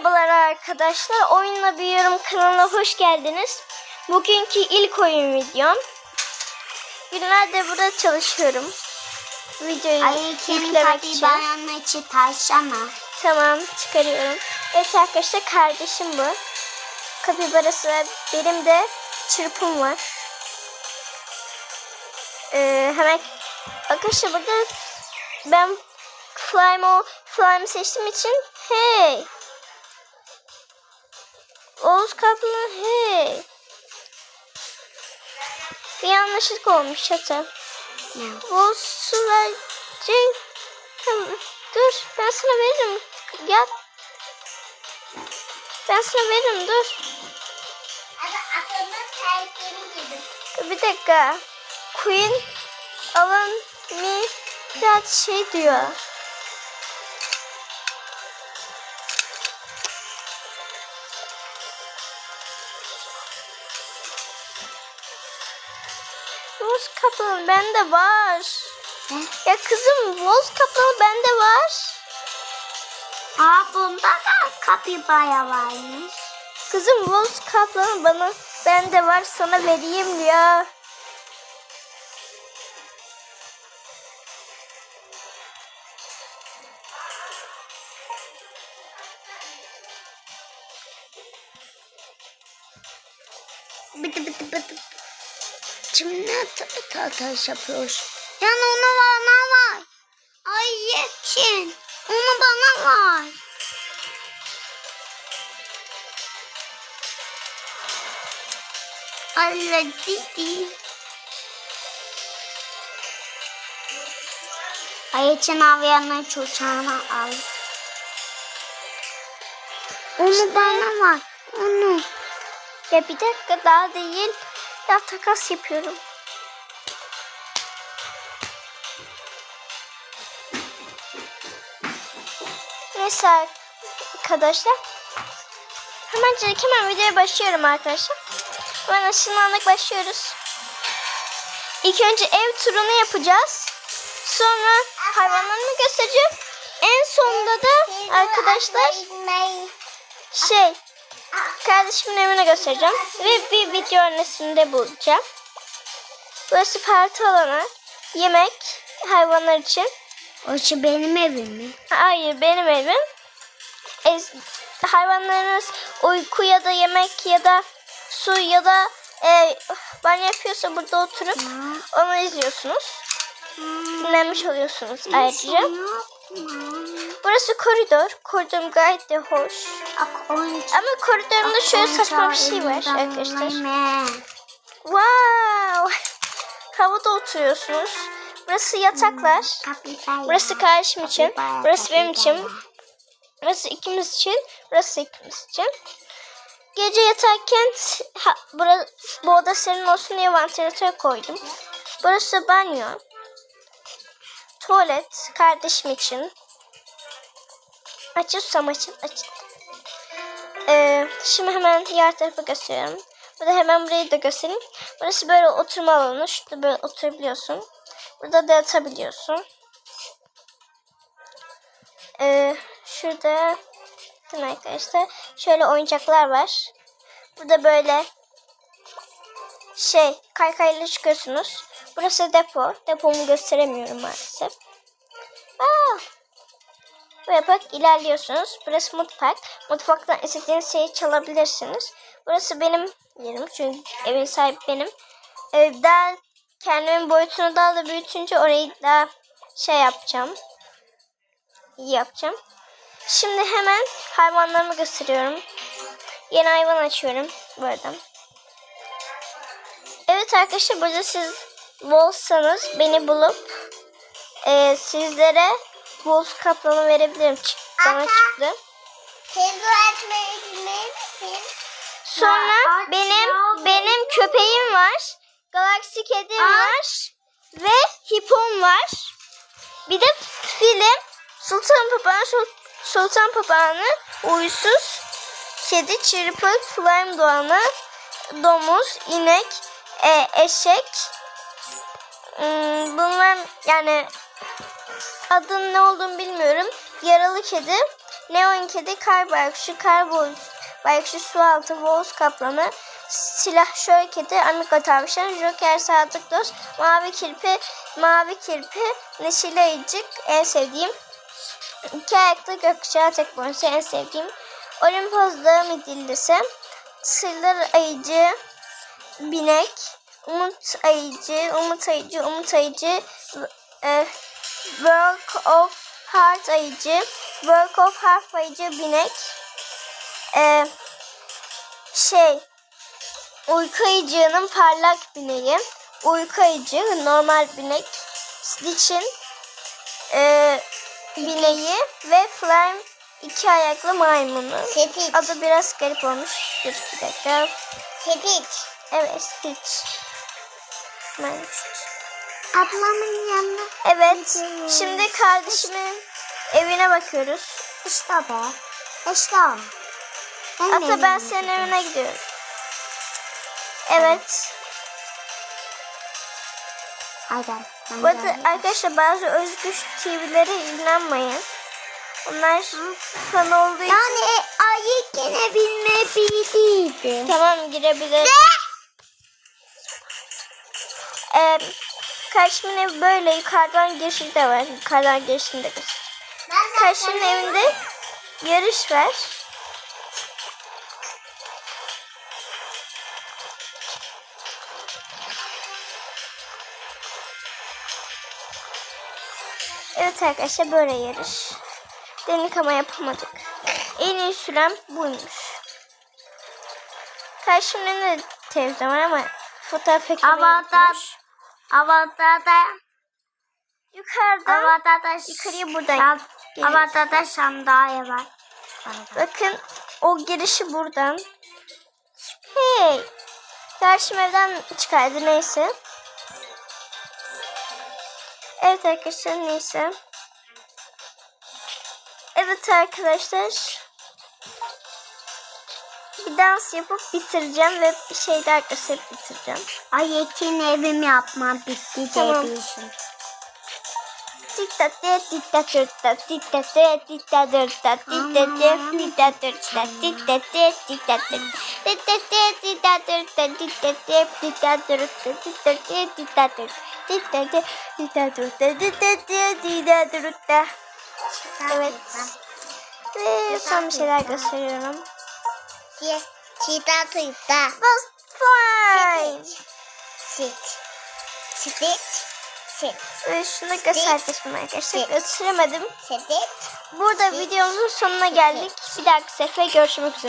Merhabalar arkadaşlar. Oyunla Büyüyorum kanalına hoş geldiniz. Bugünkü ilk oyun videom. Günlerde burada çalışıyorum. Videoyu Ay yüklemek için. içi taşlama. Tamam çıkarıyorum. Evet arkadaşlar kardeşim bu. Kapibarası var. Benim de çırpım var. Ee, hemen arkadaşlar burada ben slime o slime seçtiğim için hey Oğuz Kaplan hey bir yanlışlık olmuş hata. Bu su verecek. Dur ben sana veririm. Gel. Ben sana veririm dur. Bir dakika. Queen Alan mi biraz şey diyor. Boz kapalı bende var. Ne? Ya kızım boz kapalı bende var. Aa bunda da kapibara varmış. Kızım boz kapalı bana bende var sana vereyim ya. Bıdı bıdı bıdı. Şimdi ne ta- ta- taş yapıyor? Yani onu bana var. Ay yeşil. Onu bana var. Allah didi. Ay için avyanı çocuğuna al. Onu bana var. Onu. Ya bir dakika daha değil. Ya takas yapıyorum. Neyse arkadaşlar. Hemen hemen videoya başlıyorum arkadaşlar. Hemen ışınlandık başlıyoruz. İlk önce ev turunu yapacağız. Sonra hayvanlarını göstereceğim. En sonunda da arkadaşlar şey kardeşimin evine göstereceğim. Ve bir video örnesinde bulacağım. Burası parti alanı. Yemek hayvanlar için. O şu benim evim mi? Hayır benim evim. E, hayvanlarınız uyku ya da yemek ya da su ya da e, banyo yapıyorsa burada oturup onu izliyorsunuz. Dinlenmiş oluyorsunuz ayrıca. Burası koridor. Koridorum gayet de hoş. Ama koridorumda şöyle saçma bir şey var arkadaşlar. Wow! Havada oturuyorsunuz. Burası yataklar. Burası kardeşim için. Burası benim için. Burası ikimiz için. Burası ikimiz için. Gece yatarken ha, bura, bu oda senin olsun diye vantilatör koydum. Burası banyo. Tuvalet kardeşim için. Açıyorsam açın. Açın. Ee, şimdi hemen diğer tarafı gösteriyorum. Burada hemen burayı da göstereyim. Burası böyle oturma alanı. Şurada böyle oturabiliyorsun. Burada da yatabiliyorsun. Ee, şurada bakın arkadaşlar şöyle oyuncaklar var. Burada böyle şey kaykayla çıkıyorsunuz. Burası depo. Depomu gösteremiyorum maalesef. Aa, Buraya bak ilerliyorsunuz. Burası mutfak. Mutfaktan istediğiniz şeyi çalabilirsiniz. Burası benim yerim. Çünkü evin sahibi benim. Daha kendimin boyutunu daha da büyütünce orayı daha şey yapacağım. İyi yapacağım. Şimdi hemen hayvanlarımı gösteriyorum. Yeni hayvan açıyorum. Burada. Evet arkadaşlar burada siz bolsanız beni bulup e, sizlere boz kaplanı verebilirim. Çık, bana çıktı. Teyze öğretmeni misin? Sonra Ya, aç benim benim köpeğim var. Galaksi kedim var. Ve hipom var. Bir de film Sultan Papağanı Sul- Sultan Papağanı uysuz kedi çırpı slime doğanı domuz inek e, eşek Hmm, bunlar yani adının ne olduğunu bilmiyorum. Yaralı kedi Neon kedi, kar baykuşu, kar boz, baykuşu, su altı, boz kaplanı, silahşör kedi, amigo tavşan, joker sadık dost, mavi kirpi, mavi kirpi, neşeli ayıcık en sevdiğim. İki ayaklı gökkuşağı tek boynuzu en sevdiğim. Olimpos dağı midillisi, sırlar ayıcı, binek, umut ayıcı, umut ayıcı, umut ayıcı, e, work of heart ayıcı, work of harf ayıcı, binek, e, şey, uyku ayıcığının parlak bineği, uyku ayıcı, normal binek, Stitch'in e, bineği ve Flame iki ayaklı maymunu. Stitch. Adı biraz garip olmuş. Dur bir dakika. Stitch. Evet Stitch. Ben- Ablamın yanına. Evet. Şimdi kardeşimin evine bakıyoruz. İşte be. İşte o. Benim Ata ben senin gidiyorum. evine gidiyorum. Evet. Aynen. Ben Bu arada arkadaşlar bazı özgür TV'lere inanmayın. Onlar fan olduğu için Yani e, ayı gene bilme bilgiydi. tamam girebilir. Ee, kardeşimin evi böyle yukarıdan girişi de var. Yukarıdan girişini de göstereyim. Kardeşimin evinde yarış var. Evet arkadaşlar böyle yarış. Denik ama yapamadık. En iyi sürem buymuş. Karşımda ne televizyon var ama fotoğraf ekranı Avatar. Yokmuş. Avatar'da Yukarıdan Avatar'da yukarıya buradan. Avatar'da şandalye var. Bakın o girişi buradan. Hey. Karşım evden çıkardı neyse. Evet arkadaşlar neyse. Evet arkadaşlar bir dans yapıp bitireceğim ve bir şey daha gösterip bitireceğim. Ay yetin evim yapma bitti tamam. diyebilirsin. Evet. Ve son bir şeyler gösteriyorum. Çita tuyda. Buzz fly. Sit. Sit. Sit. Ve şunu göstereceğim arkadaşlar. Gösteremedim. Sit. Burada videomuzun sonuna geldik. Bir dahaki sefer görüşmek üzere.